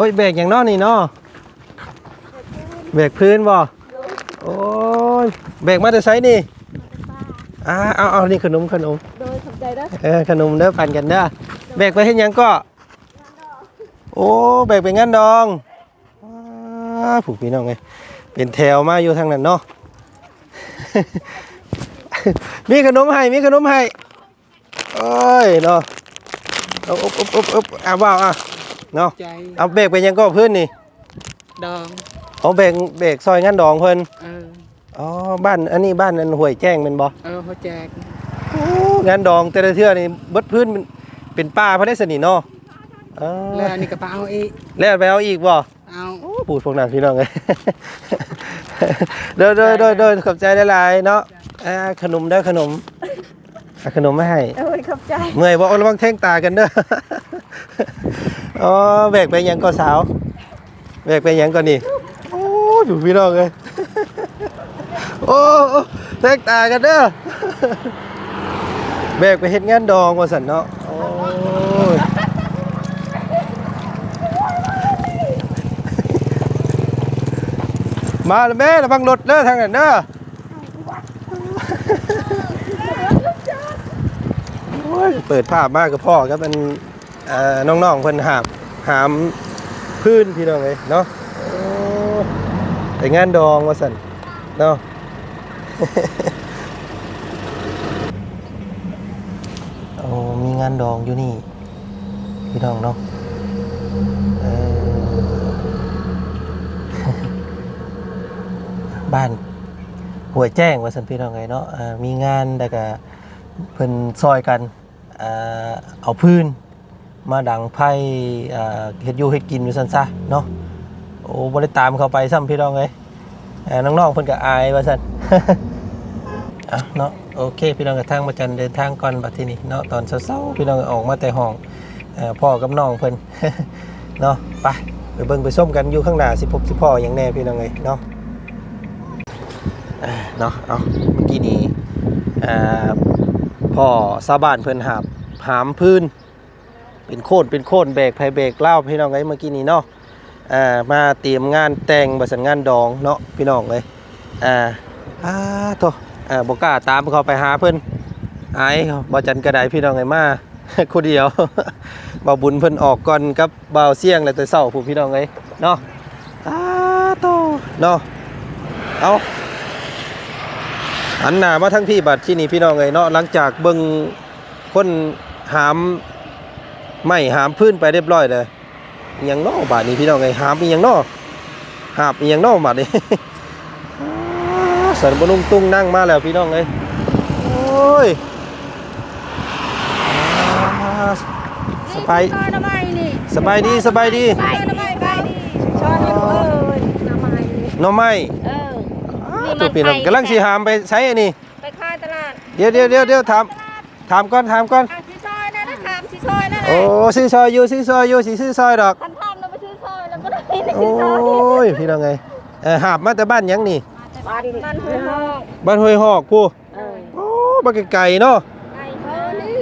เอ้ยอันโอ้ยเบรกอย่างเนอนี่เนาะเบรกพื้นบ่โอ้ยเบรกมาแต่ไซนี่อ่าเอาเอานี่ขนมขนมโดยสนใจเด้อเออขนมเด้อปั่นกันเด้อเบรกไปเห็นยังก็โอ้เบรกไปงั้นดองอ้าผูกพี่น้องไงเป็นแถวมาอยู่ทางนั้นเนาะมีขนมให้มีขนมให้โอ้ยเนาะเอาอุ๊บอุ๊บอุ๊บอุ๊บอะว่าวอะ เนาะใจเอาเบรกไปยังก็พื้นนี่ดองเอาเบรกเบรกซอยงั้นดองเพิ่นเอออ๋อบ้านอันนี้บ้านอันห้วยแจ้งเป็นบ่เออเขาแจกโอ้งานดองแต่ละเทื่อนี่เบิดพื้นเป็นเป็นป้าพระได้สนิทเนาะเออแล้วอันนี้กระเป๋าอีกแล้วไปเอาอีกบ่ เอาโอ้ปูดพวกนั้นพี่น้องเลย เด้อเด้อเด้อเด้อขอบใจหลายๆเนาะอ่าขนมเด้อขนมเอาขนมมาให้ โอ้ยขอบใจ เมื่อยบ่ระวังแท่งตากันเด้อ อ๋อแบกไปยังก็สาวแบกไปยังก็นี่โอ้อยู่พี่น้องเลยโอ้แท่งตากันเด้อแบกไปเฮ็ดงานดองว่าสันเนาะโอ้ยมาแล้วแม่ระวังรถเด้อทางนั้นเด้อเปิดภาพมากกับพ่อครับมัน น้องๆเพิ่นหามหามพื้นพี่น้องเลยเนาะโอ้ไปงานดองว่าสันเนาะโอ้มีงานดองอยู่นี่ พี่น้องเนาะบ้านหัวแจ้งว่าสันพี่น้องไงเนาะมีงานแต่ก็เพิ่นซอยกันเอาพื้น มาดังไพ่เฮ็ดอยู่เฮ็ดกินอยู่ซั่นซะเนาะโอ้บ่ได้ตามเขาไปซ้ำพี่น้องเอ้ยน้องๆเพิ่นก็อายว่าซั่นอะเนาะโอเค พี่น้องกระทางมาจันเดินทางก่อนบัดทีนี้เนาะตอนเช้าๆพี่น้องออกมาแต่ห้องเอ่อพ่อกับน้องเพิ่นเนาะไปไปเบิ่งไปส้มกันอยู่ข้างหน้าสิพบสิพ่ออย่างแน่พี่น้องเอ้ยเนาะเนาะเอาเมื่อกี้นี้อ่าพ่อซาบ้านเพิ่นหาบหามพื้น เป็นโค่นเป็นโค่นเบรกไผเบรกเล่าพี่น้องไอ้เมื่อกี้นี้เนาะอ่ามาเตรียมงานแต่งบริษัทงานดองเนาะพี่น้องเลยอ่าอ่าโตอ่าบอกล้าตามเขาไปหาเพิ่อนไอ้บอจันกระไดพี่น้องไอ้มาคนเดียวบ่าวบุญเพิ่นออกก่อนกับบ่าวเสี่ยงแล้วแต่เศร้าผู้พี่น้องเลยเนาะอ่าโตเนาะเอาอันหนามาทั้งพี่บัดที่นี่พี่น้องเลยเนาะหลังจากเบิ่งคนหาม ไม่หามพื้นไปเรียบร้อยเลยอิหยังเนอบาดนี้พี่น้องเลยหามอีหยังเนอหาบอีหยังเนอบาดนี้สันบลุงตุ้งนั่งมาแล้วพี่น้องเลยโอ้ยอ่าสบายซอยน้ำไม้นี่สบายดีสบายดีซอยน้ำไม้ไปนี่ซอยน้ำเอ้ยน้ำไม้นี่หน้องไม้เออนี่มันตัวพี่น้องไปกำลังสีหามไปใช้อันนี้ไปขายตลาดเดี๋ยวเดี๋ยวเดี๋ยวเดี๋ยวถามถามก่อนถามก่อน โอ้ซื้อซอยอยู่ซื้อซอยอยู่สิซื้อซอยดอกคันทำเราไปซื้อซอยแล้วก็ได้ไปโอ้ซื้อซอยยพี่น้องไงเออหาบมาแต่บ้านหยังนี่ บ้านมันหัวหอกบ้านห้วยหอกผู้เออโอ้บ้านไก่ๆเนาะไก่เขานี่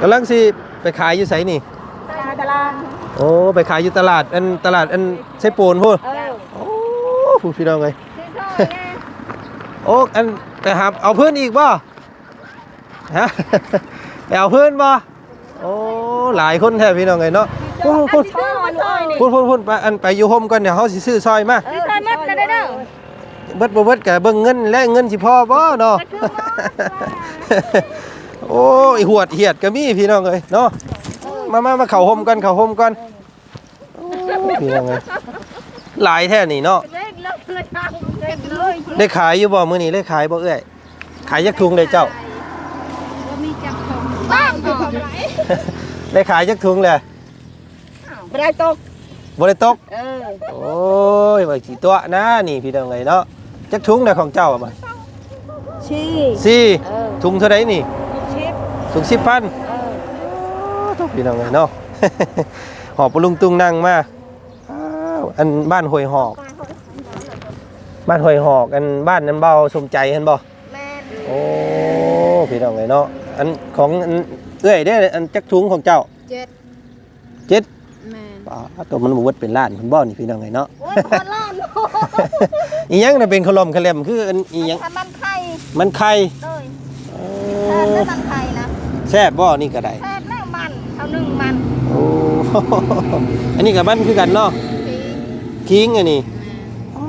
กำลังสิไปขายอยู่ไสนี่ขายตลาดโอ้ไปขายอยู่ตลาดอันตลาดอันใช้ปูนพูดเออโอ้ผู้พี่น้องไงซื้อซอยไงโอ้อันไปหาเอาเพื่อนอีกบ่ฮะ ไปเอาเพื่อนบ่ โอ้หลายคนแท้พี่น้องไงเนาะพูดพูดซื้อซอยซอยนี่พูดพูดพูดไปอันไปอยู่โฮมกันเดี๋ยวเขาสิซื้อซอยมาซื้อซอยมัดนะเด้อเด้อเบิดบ่เบิดกะเบิ่งเงินและเงินสิพอบ่เนาะโอ้ยหวดเหียดก็มีพี่น้องเอ้ยเนาะมามามาเข้าโฮมกันเข้าโฮมกันโอ้พี่น้องเอ้ยหลายแท้นี่เนาะเล็กเลิกเลยทางเล็กเลยได้ขายอยู่บ่มื้อนี้ได้ขายบ่เอ้ยขายยักถุงเลยเจ้าก็มีจับของบ้างอยู่ ไหนได้ขายยักถุงเลยไม่ได้ตกบ่ได้ตก เออ โอ้ยว่าสิตัวนะนี่พี่น้องเอ้ยเนาะจักถุงน่ะของเจ้าอะบ่ชี้สี่เออถุงเท่าใดนี่ ชิปถุง10,000เออพี่น้องเลยเนาะ หอบปลุงตุงนั่งมาอ้าวอันบ้านห้วยหอก บ้านห้วยหอก อันบ้านนั้นเบาสมใจเห็นบ่ แม่นโอ้พี่น้องเลยเนาะ อันของอัน เอื้อยได้ออันจักถุงของเจ้าเจ็ดเจ็ดป้าตัวมันบ่เบิดเป็นล้านเพิ่นบ่นี่พี่น้องไงเนาะโอ้ยคนล้านโอ้อีหยังน่ะเป็นขลมขลมคืออันอีหยังทำมันไข่มันไข่เลยแทนแล้วมันไข่นะแซ่บบ่นี่ก็ได้แทนแล้วมันเอาหนึ่งมันโอ้อันนี้ก็มันคือกันเนาะทีคิงอันนี้อ๋อ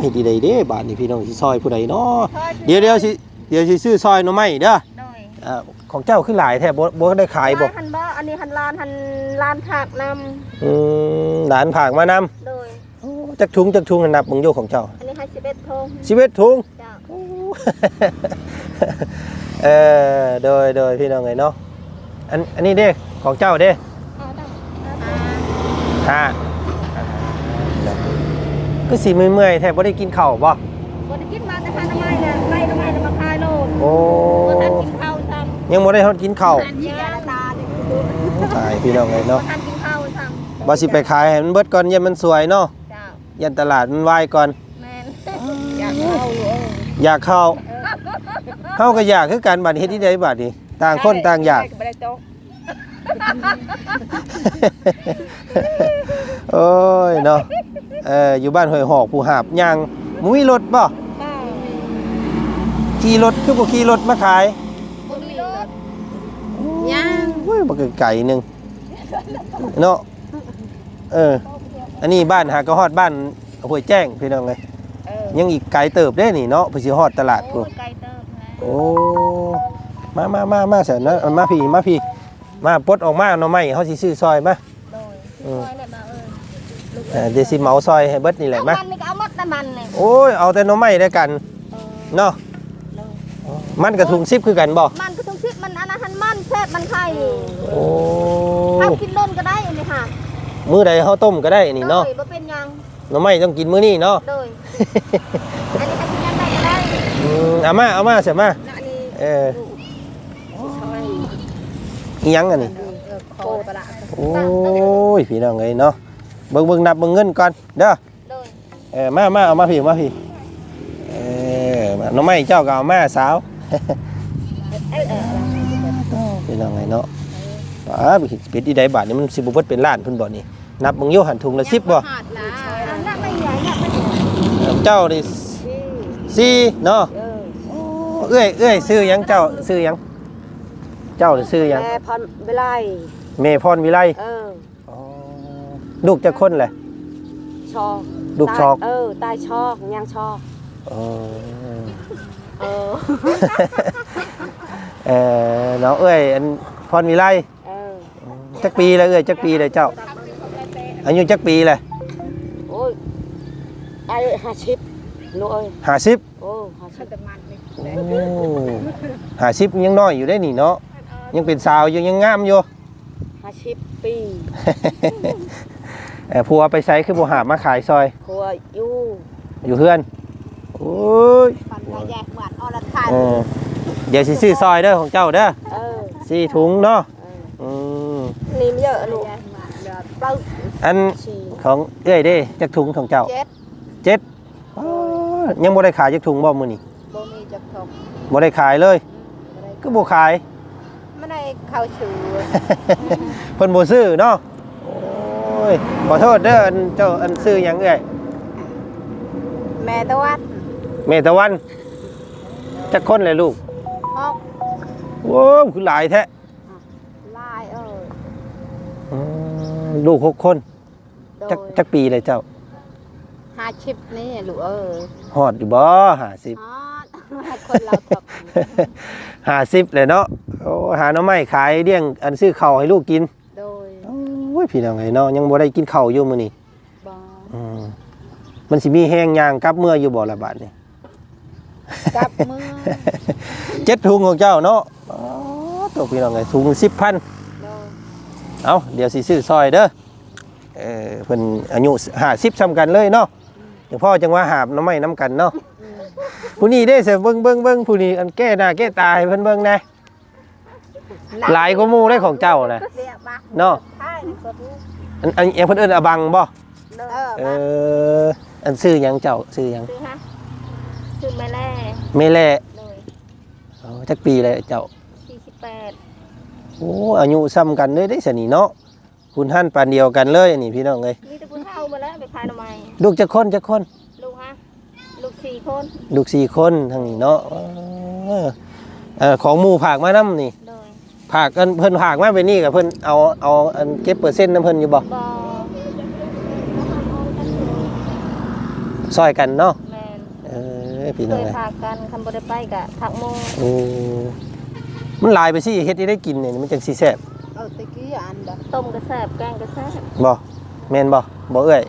เฮ็ดดีใดเด้บาดนี้พี่น้องสิซอยผู้ใดเนาะเดี๋ยวเดี๋ยวสิเดี๋ยวสิซื้อซอยหน่อไม้เด้อโดยอ่า ของเจ้าคือหลายแท้บ่บ่ได้ขายบ่หันบ่อันนี้หันลานหันลานผักนอืมหลานผากมานำำโดยจักถุงจักถุงนับเบิ่งโยของเจ้า อันนี้ให้สิบเอ็ดทง11ถุงเจ้าเออโดยโดยพี่น้องไงเนาะอันอันนี้เด้ของเจ้าเด้เอาได้ห้าก็สิเมื่อยๆแทบบ่ได้กินข้าวบ่บ่ได้กินมาแต่ทานทำไมเนี่ยไล่ทำไมจะมาคายโลดโอ้บ่ทันกินข้าวซ้ำ ยังบ่ได้ฮอดกินข้าวอันนี้ยาตาเนี่ยตายพี่น้องไงบ่เนาะทันกินข้าวซ้บ่สิไปขายให้มันเบิดก่อนยันมันสวยเนาะำเจ้ายันตลาดมันวายก่อน แม่นอยากเข้าเอออยากเข้าเฮาก็อยากคือกันบัดนี้เฮ็ดที่ใดบัดนี้ต่างคนต่างอยาก บ่ได้โต๊ะโอ้ยเนาะเอออยู่บ้านห้วยหอกผู้หาบย่างบ่มีรถบ่บ้าขี่รถคือบ่ขี่รถมาขายบ่มีรถ ย่างเว้ยบ่ไกลๆหนึงเนาะเออ อันนี้บ้านหากระฮอดบ้านห้วยแจ้งพี่น้องเอ้ยเออยังอีกไกลเติบได้นี่เนาะเพื่อสิฮอดตลาดโอ้พุ่นยไกลเติบนะโอ้มามามามาเสร็จนะเอามาพี่มาพี่ มาปลดออกมาหน่อไม้เฮาสิซื้อซอยมาโดยอืมซอยเนี่ยมาเอ้ยเออเดี๋ยวสิเหมาซอยให้เบิดนี่แหละเอามามันนี่ก็เอาหมดแต่มันนี่โอ้ยเอาแต่หน่อไม้ด้วยกันเออเนาะเลยมันกระทุงซิบคือกันบ่มันก็ แซ่บมันไข่โอ้ทำกินเล่นก็ได้อันนี่ค่ะมื้อใดเฮาต้มก็ได้นี่เนาะโดยบ่เป็นหยังหน่อไม้ต้องกินมื้อนี้เนาะโดยอันนี้ให้กินยังไงก็ได้อืมเอามาเอามาเสียมาน่ะอันนี้เออซอยอีหยังอันนี้เออโคตรละโอ้ยพี่น้องเอ้ยเนาะเบิ่งเบิ่งนับเบิ่งเงินก่อนเด้อโดยเออมามาเอามาพี่มาพี่เออมาน้องไม้เจ้าก็เอามาสาวเอ้ยเออ พี่น้องไงเนาะว้าไปเป็ดที่ใดบาทนี่มันสิบ่เบิดเป็นล้านเพิ่นบ่นี่นับเบิ่งอยู่หันถุงละ10บ่ขาดละอันนั้นไม่ใหญ่เนี่ยไม่ใหญ่เออเจ้านี่สี่เนาะเออเอ้ยเอ้ยซื้อหยังเจ้าซื้อหยังเจ้านี่ซื้อหยังแม่พรเวไลเมพรวิไลเอออ๋อลูกจักคนแหละชอกลูกชอกเออตายชอกยังชอกอ๋อเออ เออเนาะเอ้ยอันพรวิไลเออจักปีแล้วเอ้ยจักปีเลยเจ้าอายุจักปีเลยโอ้ยไอ้ห้าชิปลูกเอ้ย50โอ้ห้าชิปโอ้50ยังน้อยอยู่ได้นี่เนาะยังเป็นสาวอยู่ยังงามอยู่ห้าชิปปีเออผัวไปใช้คือบ่หาบมาขายซอยครัวอยู่อยู่เพื่อนโอ้ยปันกระแยกเหมือนอรไทย เออเดี๋ยวสิซื้อซอยเด้อของเจ้าเด้อเออสี่ถุงเนาะเอออืมนิ่มเยอะลูกเปล่าอันชีของเอ้ยเด้จักถุงของเจ้าเจ็ดเจ็ดอ๋อยังบ่ได้ขายจักถุงบ่มื้อนี้บ่มีจักทบบ่ได้ขายเลย ก็บ่ขายไม่ได้เข้าชื่อเพิ่นบ่ซื้อเนาะโอ้ยขอโทษเด้ออันเจ้าอันซื้อหยังเอ้ยแม่ตะวัดเมตะวันจักคนเลยลูก ฮอกโอ้ยคือหลายแท้ลายเอออืมลูกหกคนโดยจักจักปีเลยเจ้าห้าชิปนี่ลูกเออฮอดอยู่บ่50ฮอดคนเราตกห้าสิบเลยเนาะโอ้หาหน้อไม้ขายเลี้ยงอันซื้อข้าวให้ลูกกินโดยโอ้ยพี่น้องไงเนาะยังบ่ได้กินข้าวอยู่มื้อนี้บ่อืมมันสิมีแห้งยางกลับเมื่ออยู่บ่ละบาดนี่ กลับมือเจ็ดถุงของเจ้าเนาะอ๋อตัวพี่น้องไงถุงสิบพันโดยเอาเดี๋ยวสิซื้อซอยเด้อเออเพิ่นอายุห้าสิบซ้ำกันเลยเนาะเดี๋ยวพ่อจังว่าหาบหน้ำไม้น้ำกันเนาะผู้นี้ได้เสียเบิ่งเบิ่งเบิ่งผู้นี้อันแก้หน้าแก้ตาให้เพิ่นเบิ่งแหน่หลายกว่าหมู่ได้ของเจ้านะเสียบักเนาะใช่สดอันอันอันเพิ่นเอิ้นอบังบ่เออเอบักออันซื้อหยังเจ้าซื้อหยังซื้อฮะ ซื้อแม่แล่เมแล่โดยอ๋อจักปีเลยเจ้าสี่สิบแปดโอ้อายุซ้ำกันเลยได้สนี่เนาะคุณหั่นปานเดียวกันเลยอันนี้พี่น้องเอ้ยมีแต่ผู้เฒ่ามาแล้วไปขายหน่อไม้ลูกจะคนจะคน ลูกฮะลูกสี่คนลูกสี่คนทางนี้เนาะเออเอ่อของหมู่ผากมานํนี่โดยผากกันเพิ่นผากมาไปนี่กับเพิ่นเอาเอาอันเก็บเปอร์เซ็นต์นํเพิ่นอยู่บ่บอซอยกันเนาะแมนเอ อพี่เคน้องยเอ้ยพากันคันบ่ได้ไปกะผักโมงโอ้มันหลายไปสิเฮ็ดให้ได้กินเนี่ยมันจังสิแซ่บเอาตะกี้อันเดอต้มก็แซ่บแกงก็แซ่บบ่แม่นบ่บ่เอ้ย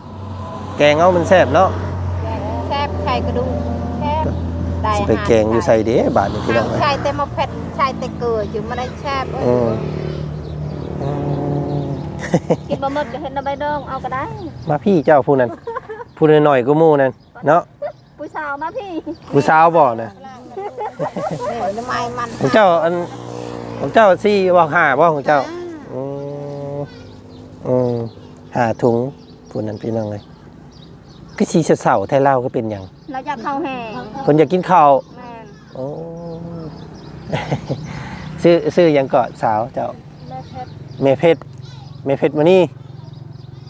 แกงเอามันแซ่บเนาะแซ่บไข่กระดูกแซ่บได้สิไปแกงอยู่ใส่เด้บาดนี้พี่น้องเอ้ย ใช่แต่มาเผ็ดใช่แต่เกลืออยู่ไม่ได้แซ่บอืม อืมกินบะหมึกก็เห็นน้ำใบดองเอาก็ได้มาพี่เจ้าผู้นั้นผู้น้อยๆก็หมู่นั่นเนาะ ผู้สาวมาพี่ผู้สาวบ่น่ะเนี่ยทำไมมันของเจ้าอันของเจ้าสี่บ่ห้าบ่ของเจ้าอืมอืมหาถุงผู้นั้นพี่น้องเอ้ยคือสิเศร้าๆไทยลาวก็เป็นหยังเราอยากเข้าแห่งคนอยากกินข้าวแม่นโอ้ ซื้อซื้อหยังเกาะสาวเจ้าแม่เพชรเมเพชรเมเพชรมานี่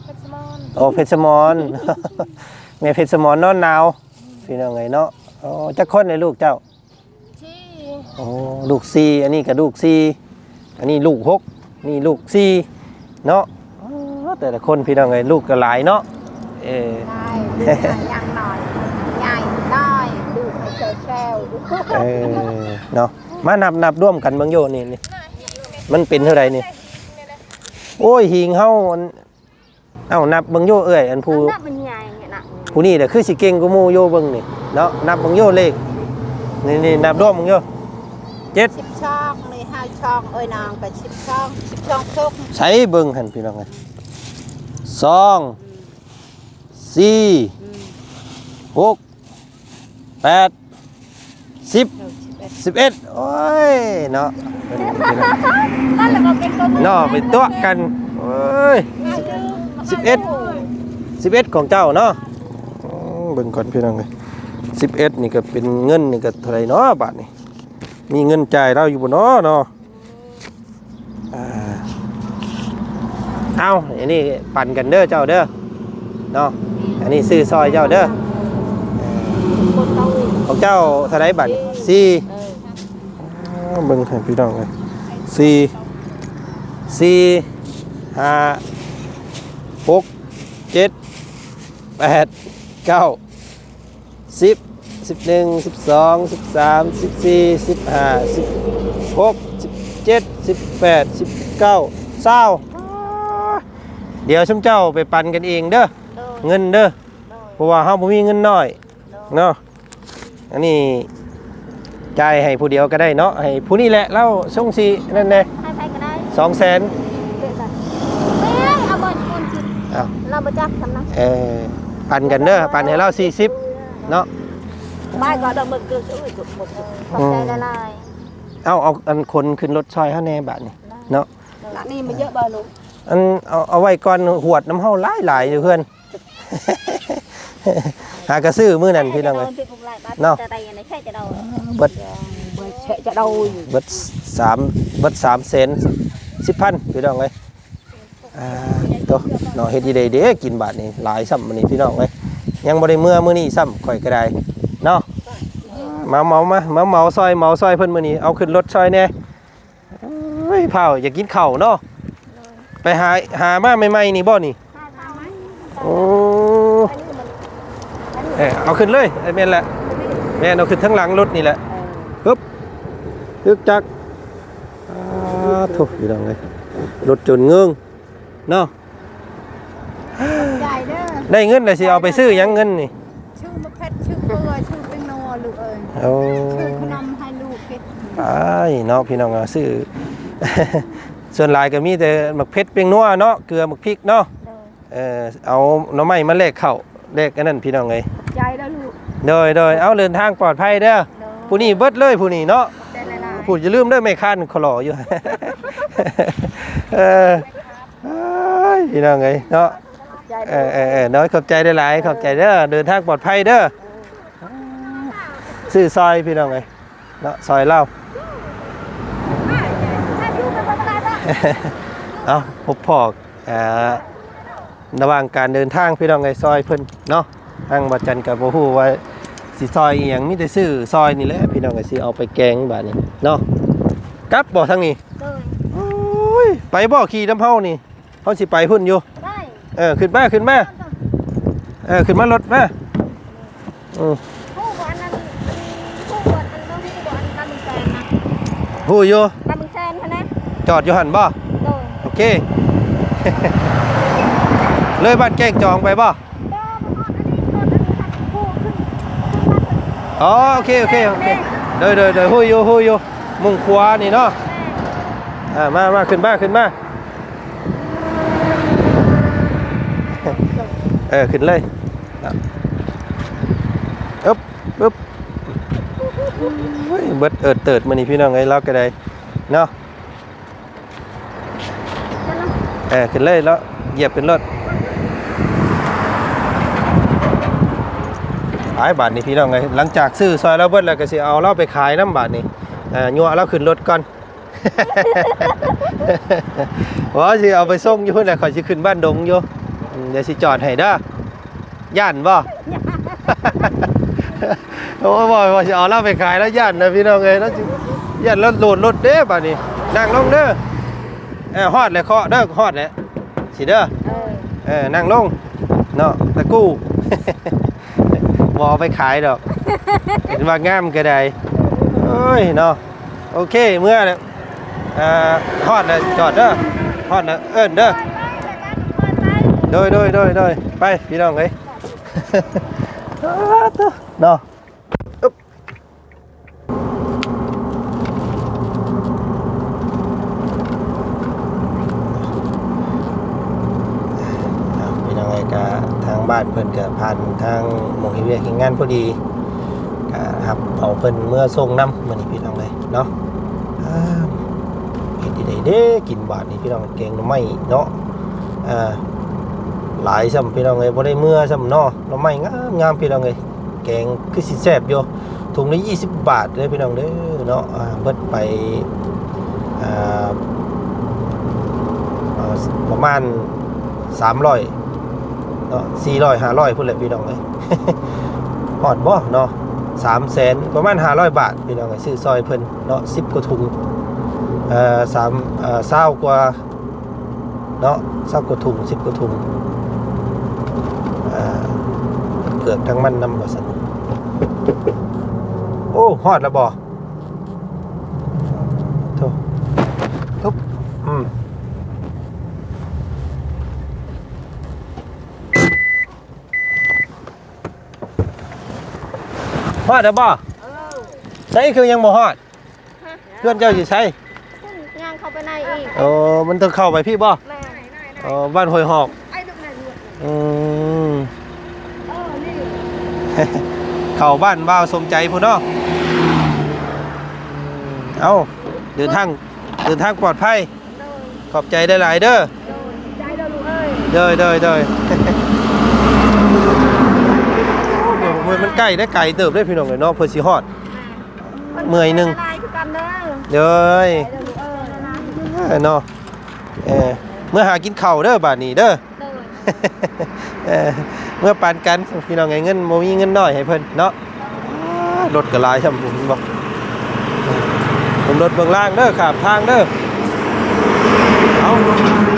เพชรสมอนโอ้เพชรสมอน เมเพชรสมอนนอนหนาว พี่น้องไงเนาะโอ้จักคนเลยลูกเจ้าที่โอ้ลูกซีอันนี้กับลูกซีอันนี้ลูกหกนี่ลูกซีเนาะอ๋อแต่ละคนพี่น้องไงลูกก็หลายเนาะเออ ได้ยังหน่อยใหญ่น้อยดูให้เซลเซลดูเออเนาะมานับนับร่วมกันเบางโยนี่นี่มันเป็นเท่าไหร่นี่โอ้ยหิงเฮาอันเอ้านับเบางโยเอ้ยอันผู้ น้ำหนักมันใหญ่ เนี่ยนะผู้นี่แหละคือสิเก่งกูมูโยเบิ่งนี่เนาะนับเบางโยเลขนี่นี่นับร่วมเบางโยเจ็ดสิบช่องเลยห้าช่องเอ้ยนางไปสิบช่องสิบช่องทุกใช้เบิ่งหันพี่น้องไงสองสี่หกแปดสิบสิบเอ็ดโอ้ยเนาะเป็นพี่น้องนั่นแหละบอกเป็นตัวเนาะเป็นตัวกันโอ้ยสิบเอ็ดสิบเอ็ดของเจ้าเนาะอืม เบิ่งก่อนพี่น้องเลยสิบเอ็ดนี่ก็เป็นเงินนี่ก็เท่าไหรเนาะบาทนี่มีเงินจ่ายเราอยู่บ่เนาะเนาะอ่าเอาอันนี้ปั่นกันเด้อเจ้าเด้อเนาะอันนี้ซื้อซอยเจ้าเด้อคนเกาหลีของเจ้าเท่าไหรบัตรสี่เออเบิ่งให้พี่น้องเลยสี่สี่ห้าหกเจ็ดแปด เก้าสิบสิบหนึ่งสิบสองสิบสามสิบสี่สิบห้าสิบหกสิบเจ็ดสิบแปดสิบเก้าเศร้าเดี๋ยวชุมเจ้าไปปันกันเองเด้อโดยเงินเด้อโดยเพราะว่าเฮาบ่มีเงินน้อยโดยเนาะอันนี้จ่ายให้ผู้เดียวก็ได้เนาะให้ผู้นี้แหละเล่าส่งสีนั่นแน่ให้ใครก็ได้สองแสนเด็กกันเอ้ยเอาบอลคนกินอ้าวเราประจักษ์กันนะเออ ปันกันเด้อปันให้เราสี่สิบเนาะไม่ก็ดอกมึกเกิดอุ้ยกดหมดขอบใจละลายเอาเอาอันคนขึ้นรถซอยเฮาแน่บาทนี่เนาะหลังนี่มันเยอะบ่ลูกอันเอาเอาไว้ก่อนหวดน้ำเฮาหลายๆอยู่เพื่อนหากระซื้อมื้อนั้นพี่น้องเอ้ยเป็นผมหลายบาทเนาะแต่ใดอันไหนใช่จะเราเบิดเบยเชะจะดูเบิดสามเบิดสามเซนสิบพันพี่น้องเอ้ย อ่าตัวเนาะเฮ็ดดีๆเด้กินบาทนี่หลายซ้ำมื้อนี้พี่น้องเอ้ยยังบ่ได้เมื่อมื้อนี้ซ้ำข่อยก็ได้เนาะมาเมามามาเมาซอยเมาซอยเพิ่นมื้อนี้เอาขึ้นรถซอยแน่เฮ้ยเผาอยากกินข้าวเนาะไปหาหามาใหม่ๆนี่บ่นี่โอ้เออเอาขึ้นเลยไอ้แม่นแหละแม่นเอาขึ้นทั้งหลังรถนี่แหละปึ๊บยึกจักอ่าโถูกอยู่ดังเลยรถจนเงื้อง เนาะใหญ่เด้อได้เงินเลยสิเอาไปซื้อหยังเงินนี่ชื่อมะเพ็ดชื่อเกลือชื่อเป็นนัวลูกเอ้ยเอาชื่อขนมให้ลูกกินไอ้เนาะพี่น้องเอาซื้อ ส่วนหลายก็มีแต่หมักเพชรเปียงนัวเนาะเกลือหมักพริกเนาะเออเอาหน่อไม้มาแลกเข้าวแลกอันนั้นพี่น้องเอ้ยใจแล้วลูกโดยโดยเอาเดินทางปลอดภัยเด้อผู้นี้เบิดเลยผู้นี้เนาะใจละลายพูดจะลืมเด้อไม่คันขอหล่ออยู่ เออเอ้ ยพี่น้องเอ้ยเนาะใจเออเออเออน้อยขอบใจได้หลายขอบใจเด้อเดินทางปลอดภัยเด้อซื้อซอยพี่น้องเอ้ยเนาะซอยเล่าเอาพบพอกอ่าระหว่างการเดินทางพี่น้องไอ้ซอยเพิ่นเนาะทางบัดจันกับบ่ฮู้ว่าสิซอยอีหยังมีแต่ซื้อซอยนี่แหละพี่น้องก็สิเอาไปแกงบาดนี้เนาะกลับบ่ทางนี้โดยโอ้ยไปบ่ขี่น้ำเฮานี่ เฮาสิไปพุ่นอยู่ ได้เออ ขึ้นมาขึ้นมาเออ ขึ้นมารถมาอือผู้บอันนั้นผู้บอันนั้นผู้บอันนั้นแซนนะฮู้อยู่บางแซนพะนะจอดอยู่หั่นบ่โดยโอเค เลยบ้านแกล้งจองไปบ่เด้อบ่ฮอดอันนี้รถอันนี้คันผู้ขึ้นขึ้นมาอ๋อโอเคโอเคโอเคเดี๋ยวเดี๋ยวเดี๋ยวฮู้อยู่ฮู้อยู่มุ่งขวานี่เนาะ แม่ อ่ามามาขึ้นมาขึ้นมา ออขึ้นเลยอึ๊บอึ๊บเฮ้ยเบิดเอิดเติดมานี่พี่น้องไอ้เราก็ได้เนาะเออขึ้นเลยแล้วเหยียบขึ้นรถขายบาทนี่พี่น้องไงหลังจากซื้อซอยแล้วเบิดแล้วก็สิเอาเราไปขายน้ำบาทนี่เออยัวเราขึ้นรถก่อนว่าสิเอาไปส่งอยู่นะขอสิขึ้นบ้านดงอยู่เดี๋ยวสิจอดให้เด้อ ย่านบ่ โอ้ยบ่ว่าสิเอาเราไปขายแล้วย่านนะพี่น้องเอ้ยแล้วสิย่านรถโหลดรถเด้บาดนี้นั่งลงเด้อเออฮอดเลยเคาะเด้อฮอดเลยสิเด้อเออเออนั่งลงเนาะตะกู้บเอาไปขายดอก เห็นว่างามก็ได้เอ้ยเนาะโอเคเมื่อเนี่ยอ่าฮอดแล้วจอดเด้อฮอดแล้วเอิ้นเด้อโดยโดยโดยโดยไป พี่น้องเอ้ย เนาะอึ๊บเอาพี่น้องก็ทางบ้านเพิ่นก็ผ่านทางหมองเฮ็ดเวียกเฮ็ดงานพอดีครับเอาเพิ่นเมื่อส่งน้ำมื้อนี้พี่น้องเอ้ยเนาะเฮ็ดได้เด้กินบาดนี้พี่น้องแกงหน่อไม้เนาะอ่า หลายซ้ำพี่น้องเอ้ยบ่ได้เมื่อซ้ำเนาะหน่อไม้งามงามพี่น้องเอ้ยแกงคือสิแซ่บอยู่ถุงละ20บาทเด้พี่น้องเด้อเนาะอ่าเบิดไปอ่าอ่าประมาณ300เนาะ400 500พุ่นแหละพี่น้องเอ้ยฮอดบ่เนาะ3แสนประมาณ500บาทพี่น้องเอ้ยซื้อซอยเพิ่นเนาะ10กว่าถุงเอ่อ3เอ่อ20กว่าเนาะ20กว่าถุง10กว่าถุง อ่า เกือบทั้งมันนำบ่สันโอ้ฮอดแล้วบ่โธ่ทุบอืมฮอดแล้วบ่เออใช่คือยังบ่ฮอดเพื่อนเจ้าสิใช่ขึ้นย่างเข้าไปในอีกโอ้มันต้องเข้าไปพี่บ่แม่อ๋อบ้านห้วยหอกไอ้ลูกไหนลูกอืม เออนี่ เข้าบ้านบ่าวสมใจพุ่นเนาะเอาเดินทางเดินทางปลอดภัย โดยขอบใจได้หลายๆเด้อ โดยใจเด้อลูกเอ้ยเด้อเด้อเด้อเดี๋ยวมันมันใกล้ได้ไกลเติบได้พี่น้องเลยเนาะเพื่อสิฮอดเมื่อยหนึ่ง ละลายคือกันเด้อเด้อใจเด้อลูกเอ้ยละลายเออเนาะเออเมื่อหากินข้าวเด้อบาดนี้เด้อโดยเออ เมื่อปานกันพี่น้องไงเงินบ่มีเงินน้อยให้เพิ่นเนาะรถก็หลายช่ำผมบอกผมรถเบื้องล่างเด้อขับทางเด้อเอา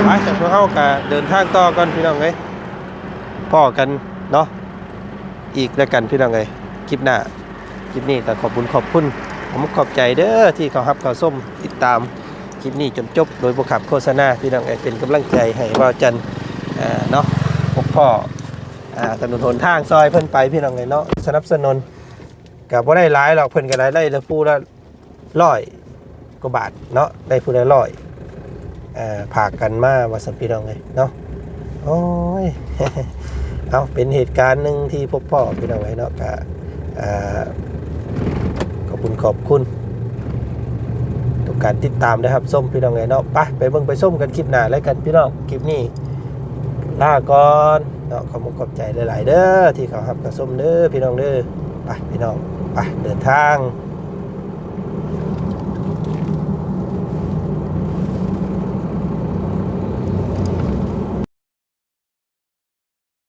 ไปจากพวกเฮาก็เดินทางต่อก่อนพี่น้องเอ้ยพ่อกันเนาะอีกแล้วกันพี่น้องเอ้ยคลิปหน้าคลิปนี้ก็ขอบคุณขอบคุณผมขอบใจเด้อที่เขารับเขาส้มติดตามคลิปนี้จนจบโดยบ่ขับโฆษณาพี่น้องเอ้ยเป็นกำลังใจให้ว่าจันทร์เอ่อเนาะพกพ่อ อ่าถนนหนทางซอยเพิ่นไปพี่น้องไงเนาะสนับสนุนกับว่าได้หลายหรอกเพิ่นก็ได้ได้ละผู้ละร้อยกว่าบาทเนาะได้ผู้ละร้อยอ่าผากกันมาว่าสัมพี่น้องไงเนาะโอ้ยเอาเป็นเหตุการณ์หนึ่งที่พวกพ่อพี่น้องไงเนาะก็อ่าขอบคุณขอบคุณทุกการติดตามนะครับส้มพี่น้องไงเนาะไปไปเบิ่งไปส้มกันคลิปหน้าแล้วกันพี่น้องคลิปนี้ลาก่อน เนาะขอบคุณขอบใจหลาย ๆ เด้อที่เขาหับกระส้มเด้อพี่น้องเด้อไปพี่น้องไปเดินทาง